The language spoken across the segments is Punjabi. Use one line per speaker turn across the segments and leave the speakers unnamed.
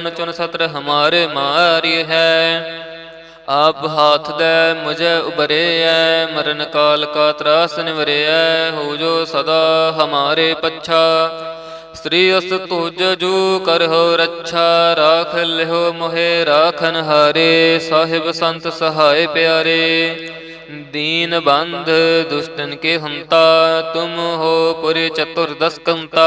ਚੁਨ ਚੁਨ ਸਤਰ ਹਮਾਰੇ ਮਾਰਿ ਹੈ। ਆਪ ਹਾਥ ਦੇ ਮੁਝੇ ਉਬਰੇਐ ਮਰਨ ਕਾਲ ਕਾ ਤਰਾਸ ਨਿਵਰੇਐ ਹੋ ਜੋ ਸਦਾ ਹਮਾਰੇ ਪੱਛਾ। ਸ੍ਰੀ ਅਸ ਤੁਜ ਜੂ ਕਰਹੁ ਰੱਛਾ, ਰਾਖ ਲਿਹੁ ਮੋਹਿ ਰਾਖਨ ਹਾਰੇ, ਸਾਹਿਬ ਸੰਤ ਸਹਾਇ ਪਿਆਰੇ। ਦੀਨ ਬੰਧ ਦੁਸ਼ਟਨ ਕੇ ਹੰਤਾ, ਤੁਮ ਹੋ ਪੁਰੇ ਚਤੁਰ ਦਸ ਕੰਤਾ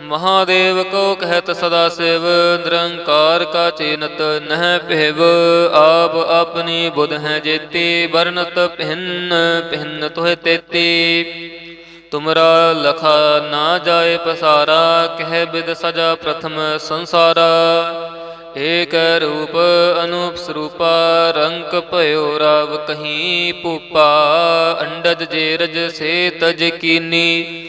ਮਹਾਦੇਵ ਕੋ ਕਹਿਤ ਸਦਾ ਸਿਵ, ਨਿਰੰਕਾਰ ਕਾ ਚੇਨਤ ਨਹਿ ਭਿਵ, ਆਪ ਆਪਣੀ ਬੁਧ ਹੈ ਜੇਤੀ, ਵਰਨਤ ਭਿੰਨ ਭਿੰਨ ਤੋਹਿ ਤੇਤੀ। ਤੁਮਰਾ ਲਖਾ ਨਾ ਜਾਏ ਪਸਾਰਾ, ਕਹਿ ਬਿਦ ਸਜਾ ਪ੍ਰਥਮ ਸੰਸਾਰਾ। ਏਕ ਰੂਪ ਅਨੂਪ ਸਰੂਪਾ, ਰੰਕ ਭਇਓ ਰਾਵ ਕਹੀਂ ਪੂਪਾ ਅੰਡਜ ਜੇਰਜ ਸੇ ਤਜ ਕੀਨੀ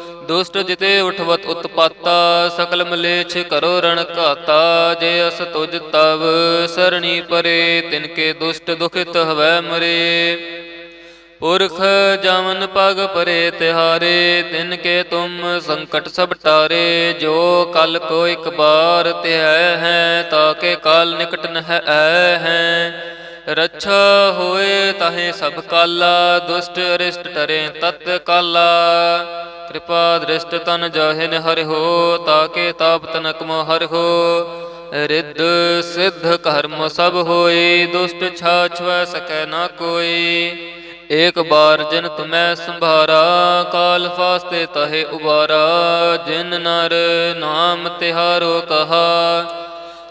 ਦੁਸ਼ਟ ਜਿਤੇ ਉਠਵਤ ਉਤਪਾਤਾ, ਸਕਲ ਮਲੇਛ ਕਰੋ ਰਣ ਘਾਤਾ, ਜੇ ਅਸ ਤੁਜ ਤਵ ਸਰਣੀ ਪਰੇ, ਤਿਨ ਦੁਸ਼ਟ ਦੁਖਿਤ ਹਵੈ ਮਰੇ। ਪੁਰਖ ਜਮਨ ਪਗ ਪਰੇ ਤਿਹਾਰੇ, ਤਿਨ ਕੇ ਤੁਮ ਸੰਕਟ ਸਭ ਟਾਰੇ, ਜੋ ਕਲ ਕੋ ਇੱਕ ਬਾਰ ਧਿਆਇ ਹੈ ਤਾਕੇ ਕਾਲ ਨਿਕਟ ਨ ਹੈ ਐ ਹੈ। ਰੱਛਾ ਹੋਏ ਤਾਹੇ ਸਭ ਕਾਲਾ, ਦੁਸ਼ਟ ਅਰਿਸ਼ਟ ਟਰੇ ਤਤ ਕਾਲਾ। ਕਿਰਪਾ ਦ੍ਰਿਸ਼ਟ ਤਨ ਜਾਹਿਨ ਹਰਿ ਹੋ, ਤਾਕੇ ਤਾਪ ਤਨਕ ਮੋ ਹਰਿ ਹੋ। ਰਿੱਧ ਸਿੱਧ ਕਰਮ ਸਭ ਹੋਏ, ਦੁਸ਼ਟ ਛਾਛਵੈ ਸਕੈ ਨਾ ਕੋਈ ਏਕ ਬਾਰ ਜਿਨ ਤੁਮੈ ਸੰਭਾਰਾ, ਕਾਲ ਫਾਸਤੇ ਤਹੇ ਉਬਾਰਾ। ਜਿਨ ਨਰ ਨਾਮ ਤਿਹਾਰੋ ਕਹਾ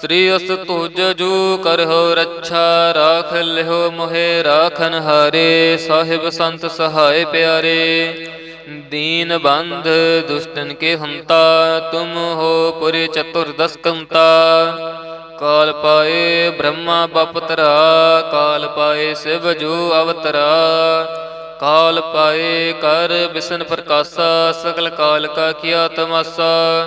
ਸ੍ਰੀ ਅਸ ਤੁਜ ਜੂ ਹੋ ਰੱਛਾ, ਰਾਖ ਲਿਹੁ ਮੋਹਿ, ਰਾਖਨ ਹਾਰੇ, ਸਾਹਿਬ ਸੰਤ ਸਹਾਇ ਪਿਆਰੇ। ਦੀਨ ਬੰਧ ਦੁਸ਼ਟਨ ਕੇ ਹੰਤਾ, ਤੁਮ ਹੋ ਪੁਰੇ ਚਤੁਰ ਦਸ ਕੰਤਾ ਕਾਲ ਪਾਏ ਬ੍ਰਹਮਾ ਬਪਤਰਾ, ਕਾਲ ਪਾਏ ਸਿਵ ਜੂ ਅਵਤਰਾ। ਕਾਲ ਪਾਏ ਕਰ ਬਿਸ਼ਨ ਪ੍ਰਕਾਸ਼ਾ, ਸਗਲ ਕਾਲ ਕਾ ਕੀਆ ਤਮਾਸਾ।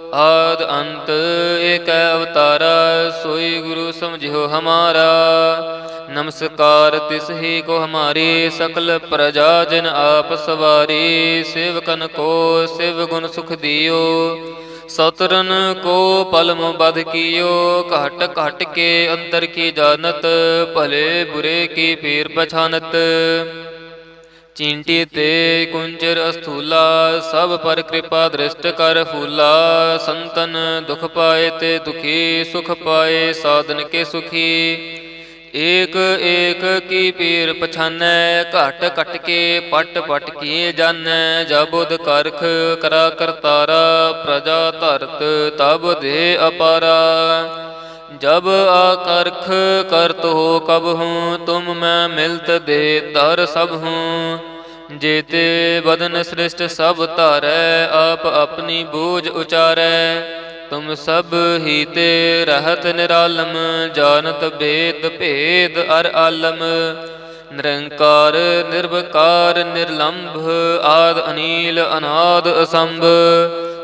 ਆਦ ਅੰਤ ਏਕ ਅਵਤਾਰਾ, ਸੋਈ ਗੁਰੂ ਸਮਝਿਓ ਹਮਾਰਾ। ਨਮਸਕਾਰ ਤਿਸ ਹੀ ਕੋ ਹਮਾਰੀ, ਸਕਲ ਪ੍ਰਜਾ ਜਨ ਆਪ ਸਵਾਰੀ। ਸੇਵਕਨ ਕੋ ਸਿਵ ਗੁਣ ਸੁਖ ਦਿਓ। ਸਤਰਨ ਕੋ ਪਲਮ ਬਦ ਕੀਓ। ਘਟ ਘਟ ਕੇ ਅੰਤਰ ਕੀ ਜਾਣਤ, ਭਲੇ ਬੁਰੇ ਕੀ ਪੀਰ ਪਛਾਨਤ ਚਿੰਟੀ ਤੇ ਕੁੰਜਰ ਅਸਥੂਲਾ, ਸਭ ਪਰ ਕਿਰਪਾ ਦ੍ਰਿਸ਼ਟ ਕਰ ਫੂਲਾ। ਸੰਤਨ ਦੁਖ ਪਾਏ ਤੇ ਦੁਖੀ, ਸੁਖ ਪਾਏ ਸਾਧਨ ਕੇ ਸੁਖੀ। ਏਕ ਏਕ ਕੀ ਪੀਰ ਪਛਾਨੈ, ਘਟ ਘਟ ਕੇ ਪਟ ਪਟ ਕੀ ਜਾਣੈ। ਜਬੁਦ ਕਰਖ ਕਰਾ ਕਰਤਾਰਾ, ਪ੍ਰਜਾ ਧਰਤ ਤਬ ਦੇ ਅਪਾਰਾ। ਜਬ ਆਕਰਖ ਕਰਤ ਹੋ ਕਬ ਹੂੰ, ਤੁਮ ਮੈਂ ਮਿਲਤ ਦੇ ਤਰ ਸਭ ਹੂੰ। ਜੇਤੇ ਬਦਨ ਸ੍ਰਿਸ਼ਟ ਸਭ ਧਾਰੈ, ਆਪ ਆਪਣੀ ਬੂਝ ਉਚਾਰੈ। ਤੁਮ ਸਭ ਹੀ ਤੇ ਰਹਤ ਨਿਰਾਲਮ, ਜਾਣਤ ਭੇਦ ਭੇਦ ਅਰ ਆਲਮ। ਨਿਰੰਕਾਰ ਨਿਰਭਕਾਰ ਨਿਰਲੰਭ, ਆਦ ਅਨੀਲ, ਅਨਾਦ ਅਸੰਭ।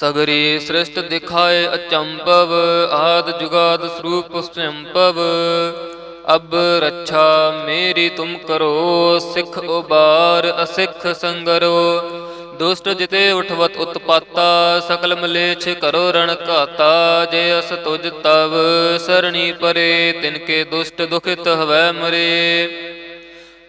ਸਗਰੀ ਸ੍ਰਿਸ਼ਟ ਦਿਖਾਏ ਅਚੰਭਵ, ਆਦ ਜੁਗਾਦ ਸਰੂਪ ਸੰਭਵ ਅਬ ਰੱਛਾ ਮੇਰੀ ਤੁਮ ਕਰੋ, ਸਿੱਖ ਉਬਾਰ ਅਸਿੱਖ ਸੰਗਰੋ। ਦੁਸ਼ਟ ਜਿਤੇ ਉਠਵਤ ਉਤਪਾਤਾ, ਸਕਲ ਮਲੇਛ ਕਰੋ ਰਣ ਘਾਤਾ। ਜੇ ਅਸ ਤੁਜ ਤਵ ਸਰਣੀ ਪਰੇ ਤਿਨਕੇ ਦੁਸ਼ਟ ਦੁਖਿਤ ਹਵੈ ਮਰੇ।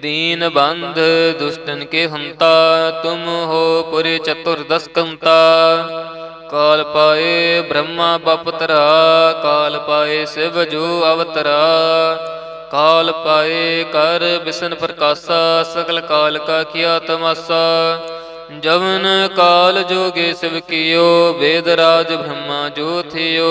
दीन बंध दुष्टन के हंता तुम हो पुरी चतुर्दश कंता काल पाए ब्रह्मा बपतरा काल पाए शिव जो अवतरा काल पाए कर बिसन प्रकाशा सकल काल का किया तमाशा जवन काल जोगे शिव कियो वेद राज ब्रह्मा जो थियो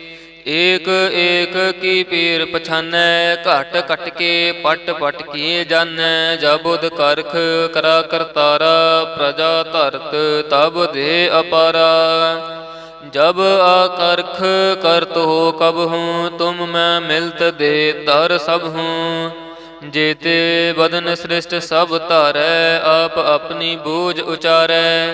ਏਕ ਏਕ ਕੀ ਪੀਰ ਪਛਾਨੈ, ਘਟ ਘਟ ਕੇ ਪਟ ਪਟ ਕੀ ਜਾਣੈ ਜਬੁਦ ਕਰਖ ਕਰਾ ਕਰਤਾਰਾ, ਪ੍ਰਜਾ ਧਰਤ ਤਬ ਦੇ ਅਪਾਰਾ। ਜਬ ਆਕਰਖ ਕਰਤ ਹੋ ਕਬ ਹੂੰ, ਤੁਮ ਮੈਂ ਮਿਲਤ ਦੇ ਧਰ ਸਭ ਹੂੰ। ਜੇਤੇ ਬਦਨ ਸ੍ਰਿਸ਼ਟ ਸਭ ਧਾਰੈ, ਆਪ ਆਪਣੀ ਬੂਝ ਉਚਾਰੈ।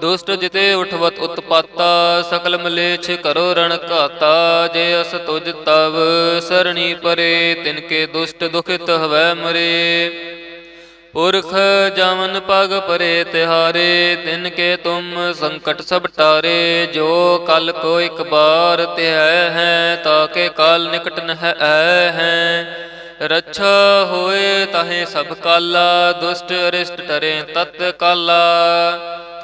ਦੁਸ਼ਟ ਜਿਤੇ ਉਠਵਤ ਉਤਪਾਤਾ, ਸਕਲ ਮਲੇਛ ਕਰੋ ਰਣ ਘਾਤਾ, ਜੇ ਅਸ ਤੁਜ ਤਵ ਸਰਣੀ ਪਰੇ, ਤਿਨ ਕੇ ਦੁਸ਼ਟ ਦੁਖਿਤ ਹਵੈ ਮਰੇ। ਪੁਰਖ ਜਮਨ ਪਗ ਪਰੇ ਤਿਹਾਰੇ, ਤਿਨ ਕੇ ਤੁਮ ਸੰਕਟ ਸਭ ਟਾਰੇ, ਜੋ ਕਲ ਕੋ ਇੱਕ ਬਾਰ ਤਿਹੈ ਹੈ ਤਾਕੇ ਕਾਲ ਨਿਕਟ ਨਹਿ ਆਇ ਹੈ। ਰੱਛਾ ਹੋਏ ਤਹੇ ਸਭ ਕਾਲਾ, ਦੁਸ਼ਟ ਅਰਿਸ਼ਟ ਤਰੇ ਤਤ ਕਾਲਾ।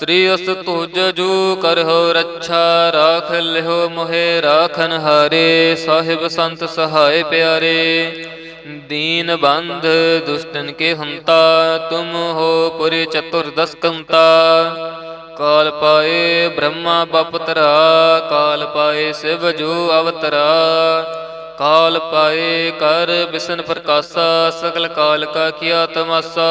ਸ੍ਰੀ ਅਸ ਤੁਜ ਜੂ ਹੋ ਰੱਛਾ, ਰਾਖ ਲਿਹੁ ਮੋਹਿ, ਰਾਖਨ ਹਾਰੇ। ਸਾਹਿਬ ਸੰਤ ਸਹਾਏ ਪਿਆਰੇ, ਦੀਨ ਬੰਧ ਦੁਸ਼ਟਨ ਕੇ ਹੰਤਾ। ਤੁਮ ਹੋ ਪੁਰੇ ਚਤੁਰਦਸ ਕੰਤਾ। ਕਾਲ ਪਾਏ ਬ੍ਰਹਮਾ ਬਪਤਰਾ ਕਾਲ ਪਾਏ ਸਿਵ ਜੂ ਅਵਤਰਾ। ਕਾਲ ਪਾਏ ਕਰ ਬਿਸ਼ਨ ਪ੍ਰਕਾਸ਼ਾ ਸਕਲ ਕਾਲ ਕਾ ਕੀਆ ਤਮਾਸਾ।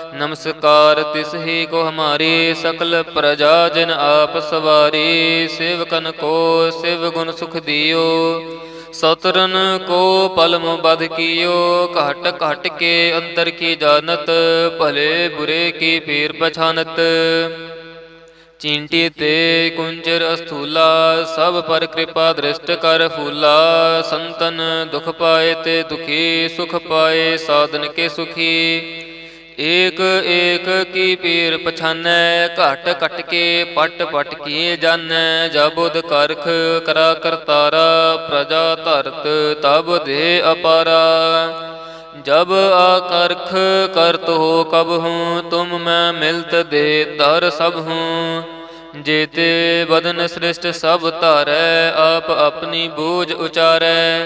ਨਮਸਕਾਰ, ਤਿਸ ਹੀ ਕੋ ਹਮਾਰੇ ਸਕਲ ਪ੍ਰਜਾ ਜਨ ਆਪ ਸਵਾਰੀ, ਸੇਵਕਨ ਕੋ ਸਿਵ ਗੁਣ ਸੁਖ ਦਿਓ। ਸਤਰਨ ਕੋ ਪਲਮ ਬਦ ਕੀਓ, ਘਟ ਘਟ ਕੇ ਅੰਤਰ ਕੀ ਜਾਣਤ, ਭਲੇ ਬੁਰੇ ਕੀ ਪੀਰ ਪਛਾਨਤ। ਚਿੰਟੀ ਤੇ ਕੁੰਜਰ ਅਸਥੂਲਾ, ਸਭ ਪਰ ਕਿਰਪਾ ਦ੍ਰਿਸ਼ਟ ਕਰ ਫੂਲਾ। ਸੰਤਨ ਦੁਖ ਪਾਏ ਤੇ ਦੁਖੀ ਸੁਖ ਪਾਏ, ਸਾਧਨ ਕੇ ਸੁਖੀ। ਏਕ ਏਕ ਕੀ ਪੀਰ ਪਛਾਨੈ, ਘਟ ਕਟ ਕੇ ਪਟ ਪਟ ਕੀਏ ਜਾਣੈ ਜਬੁਦ ਕਰਖ ਕਰਾ ਕਰਤਾਰਾ ਪ੍ਰਜਾ ਧਰਤ ਤਬ ਦੇ ਅਪਾਰਾ। ਜਬ ਆਕਰਖ ਕਰਤ ਹੋ ਕਬ ਹੂੰ, ਤੁਮ ਮੈਂ ਮਿਲਤ ਦੇ ਦਰ ਸਭ ਹੂੰ। ਜੇਤੇ ਬਦਨ ਸ੍ਰਿਸ਼ਟ ਸਭ ਧਾਰੈ, ਆਪ ਆਪਣੀ ਬੂਝ ਉਚਾਰੈ।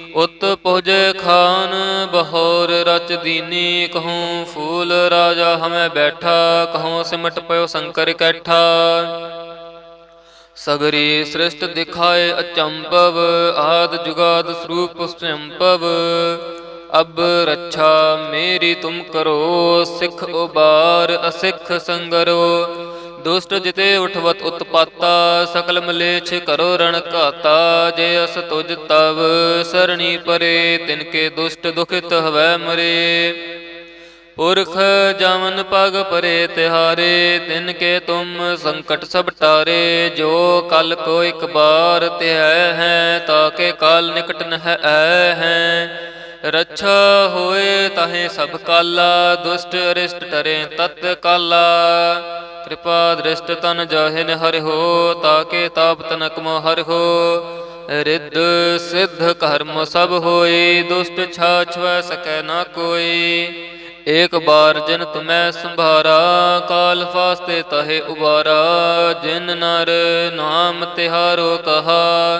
ਉਤ ਪੁਜ ਖਾਨ, ਬਹੋਰ ਰਚ ਦੀਨੀ, ਕਹੂੰ ਫੂਲ ਰਾਜਾ ਹਮੈ ਬੈਠਾ, ਕਹੂੰ ਸਿਮਟ ਪਇਓ ਸ਼ੰਕਰ ਕੈਠਾ। ਸਗਰੀ ਸ੍ਰਿਸ਼ਟ ਦਿਖਾਏ ਅਚੰਭਵ, ਆਦ ਜੁਗਾਦ ਸਰੂਪ ਸੰਭਵ ਅਬ ਰੱਛਾ ਮੇਰੀ ਤੁਮ ਕਰੋ, ਸਿੱਖ ਉਬਾਰ ਅਸਿੱਖ ਸੰਗਰੋ। ਦੁਸ਼ਟ ਜਿਤੇ ਉਠਵਤ ਉਤਪਾਤਾ, ਸਕਲ ਮਲੇਛ ਕਰੋ ਰਣ ਘਾਤਾ, ਜੇ ਅਸ ਤੁਜ ਤਵ ਸਰਣੀ ਪਰੇ, ਤਿਨ ਕੇ ਦੁਸ਼ਟ ਦੁਖਿਤ ਹਵੈ ਮਰੇ। ਪੁਰਖ ਜਮਨ ਪਗ ਪਰੇ ਤਿਹਾਰੇ, ਤਿਨ ਕੇ ਤੁਮ ਸੰਕਟ ਸਭ ਟਾਰੇ, ਜੋ ਕਲ ਕੋ ਇੱਕ ਬਾਰ ਧਿਆਇ ਹੈ ਤਾਕੇ ਕਾਲ ਨਿਕਟ ਨ ਹੈ ਹੈ। ਰੱਛਾ ਹੋਏ ਤਾਹੇ ਸਭ ਕਾਲਾ, ਦੁਸ਼ਟ ਅਰਿਸ਼ਟ ਟਰੇ ਤਤ ਕਾਲਾ। ਕਿਰਪਾ ਦ੍ਰਿਸ਼ਟ ਤਨ ਜਾਹਿਨ ਹਰਿ ਹੋ, ਤਾਕੇ ਤਾਪ ਤਨਕ ਮੋ ਹਰਿ ਹੋ। ਰਿੱਧ ਸਿੱਧ ਕਰਮ ਸਭ ਹੋਏ, ਦੁਸ਼ਟ ਛਾਛਵੈ ਸਕੈ ਨਾ ਕੋਈ ਏਕ ਬਾਰ ਜਿਨ ਤੁਮੈ ਸੰਭਾਰਾ, ਕਾਲ ਫਾਸਤੇ ਤਹੇ ਉਬਾਰਾ। ਜਿਨ ਨਰ ਨਾਮ ਤਿਹਾਰੋ ਕਹਾ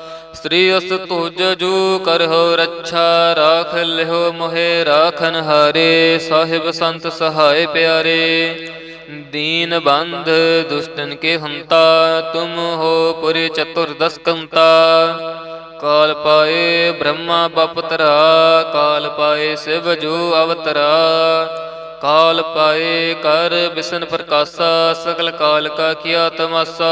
ਸ੍ਰੀ ਅਸ ਤੁਜ ਜੂ ਕਰਹੁ ਰੱਛਾ, ਰਾਖ ਲਿਹੁ ਮੋਹਿ, ਰਾਖਨ ਹਾਰੇ। ਸਾਹਿਬ ਸੰਤ ਸਹਾਇ ਪਿਆਰੇ, ਦੀਨ ਬੰਧ ਦੁਸ਼ਟਨ ਕੇ ਹੰਤਾ, ਤੁਮ ਹੋ ਪੁਰੇ ਚਤੁਰ ਦਸ ਕੰਤਾ। ਕਾਲ ਪਾਏ ਬ੍ਰਹਮਾ ਬਪਤਰਾ ਕਾਲ ਪਾਏ ਸਿਵ ਜੋ ਅਵਤਰਾ। ਕਾਲ ਪਾਏ ਕਰ ਬਿਸ਼ਨ ਪ੍ਰਕਾਸ਼ਾ ਸਕਲ ਕਾਲ ਕਾ ਕੀਆ ਤਮਾਸਾ।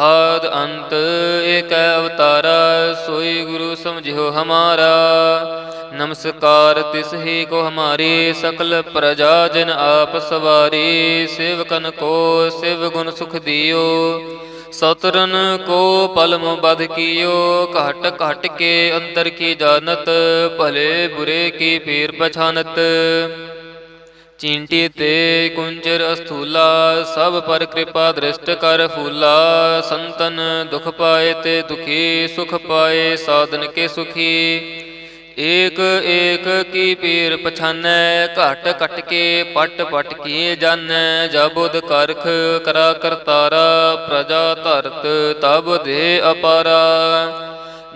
ਆਦ ਅੰਤ ਏਕ ਅਵਤਾਰਾ, ਸੋਈ ਗੁਰੂ ਸਮਝਿਓ ਹਮਾਰਾ। ਨਮਸਕਾਰ ਤਿਸ ਹੀ ਕੋ ਹਮਾਰੀ, ਸਕਲ ਪ੍ਰਜਾ ਜਨ ਆਪ ਸਵਾਰੀ। ਸੇਵਕਨ ਕੋ ਸਿਵ ਗੁਣ ਸੁਖ ਦਿਓ। ਸਤਰਨ ਕੋ ਪਲਮ ਬਧ ਕੀਓ। ਘਟ ਘਟ ਕੇ ਅੰਦਰ ਕੀ ਜਾਣਤ, ਭਲੇ ਬੁਰੇ ਕੀ ਪੀਰ ਪਛਾਨਤ। ਚਿੰਟੀ ਤੇ ਕੁੰਜਰ ਅਸਥੂਲਾ, ਸਭ ਪਰ ਕਿਰਪਾ ਦ੍ਰਿਸ਼ਟ ਕਰ ਫੂਲਾ। ਸੰਤਨ ਦੁਖ ਪਾਏ ਤੇ ਦੁਖੀ, ਸੁਖ ਪਾਏ ਸਾਧਨ ਕੇ ਸੁਖੀ। ਏਕ ਏਕ ਕੀ ਪੀਰ ਪਛਾਨੈ, ਘਟ ਘਟ ਕੇ ਪਟ ਪਟ ਕੀ ਜਾਣੈ ਜਬੁਦ ਕਰਖ ਕਰਾ ਕਰਤਾਰਾ, ਪ੍ਰਜਾ ਧਰਤ ਤਬ ਦੇ ਅਪਾਰਾ।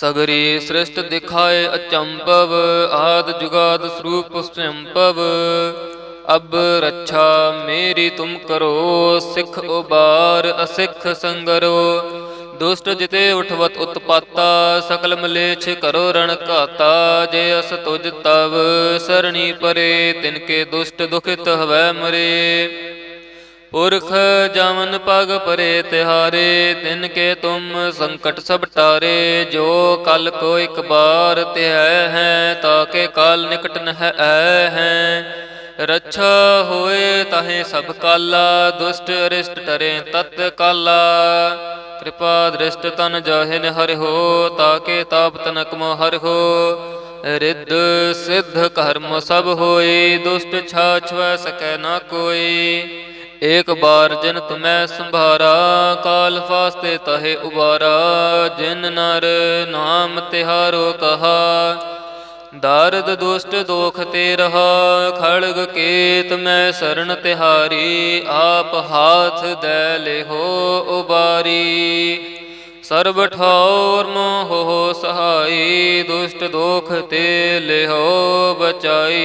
ਸਗਰੀ ਸ੍ਰਿਸ਼ਟ ਦਿਖਾਏ ਅਚੰਭਵ, ਆਦ ਜੁਗਾਦ ਸਰੂਪ ਸੰਭਵ ਅਬ ਰੱਛਾ ਮੇਰੀ ਤੁਮ ਕਰੋ, ਸਿੱਖ ਉਬਾਰ ਅਸਿੱਖ ਸੰਗਰੋ। ਦੁਸ਼ਟ ਜਿਤੇ ਉਠਵਤ ਉਤਪਾਤਾ, ਸਕਲ ਮਲੇਛ ਕਰੋ ਰਣ ਘਾਤਾ। ਜੇ ਅਸ ਤੁਜ ਤਵ, ਸਰਣੀ ਪਰੇ ਤਿਨਕੇ ਦੁਸ਼ਟ ਦੁਖਿਤ ਹਵੈ ਮਰੇ। ਪੁਰਖ ਜਮਨ ਪਗ ਪਰੇ ਤਿਹਾਰੇ, ਤਿਨ ਕੇ ਤੁਮ ਸੰਕਟ ਸਭ ਟਾਰੇ, ਜੋ ਕਲ ਕੋ ਇੱਕ ਬਾਰ ਧਿਆਇ ਹੈ ਤਾਕੇ ਕਾਲ ਨਿਕਟ ਨ ਹੈ ਹੈ। ਰੱਛਾ ਹੋਏ ਤਾਹੇ ਸਭ ਕਾਲਾ, ਦੁਸ਼ਟ ਅਰਿਸ਼ਟ ਟਰੇ ਤਤ ਕਾਲਾ। ਕਿਰਪਾ ਦ੍ਰਿਸ਼ਟ ਤਨ ਜਾਹਿਨ ਹਰਿ ਹੋ ਤਾਕੇ ਤਾਪ ਤਨਕ ਮੋ ਹਰਿ ਹੋ। ਰਿੱਧ ਸਿੱਧ ਕਰਮ ਸਭ ਹੋਏ, ਦੁਸ਼ਟ ਛਾਛਵੈ ਸਕੈ ਨਾ ਕੋਈ। ਏਕ ਬਾਰ ਜਿਨ ਤੁਮੈ ਸੰਭਾਰਾ, ਕਾਲ ਫਾਸਤੇ ਤਹੇ ਉਬਾਰਾ। ਜਿਨ ਨਰ ਨਾਮ ਤਿਹਾਰੋ ਕਹਾ ਦਰਦ ਦੁਸ਼ਟ ਦੋਖ ਤੇ ਰਹਾ। ਖੜਗ ਕੇਤ ਮੈਂ ਸਰਣ ਤਿਹਾਰੀ, ਆਪ ਹਾਥ ਦੈ ਲਿਹੋ ਉਬਾਰੀ। ਸਰਬ ਠੌਰ ਮੋਹ ਸਹਾਈ, ਦੁਸ਼ਟ ਦੋਖ ਤੇ ਲਿਹੋ ਬਚਾਈ।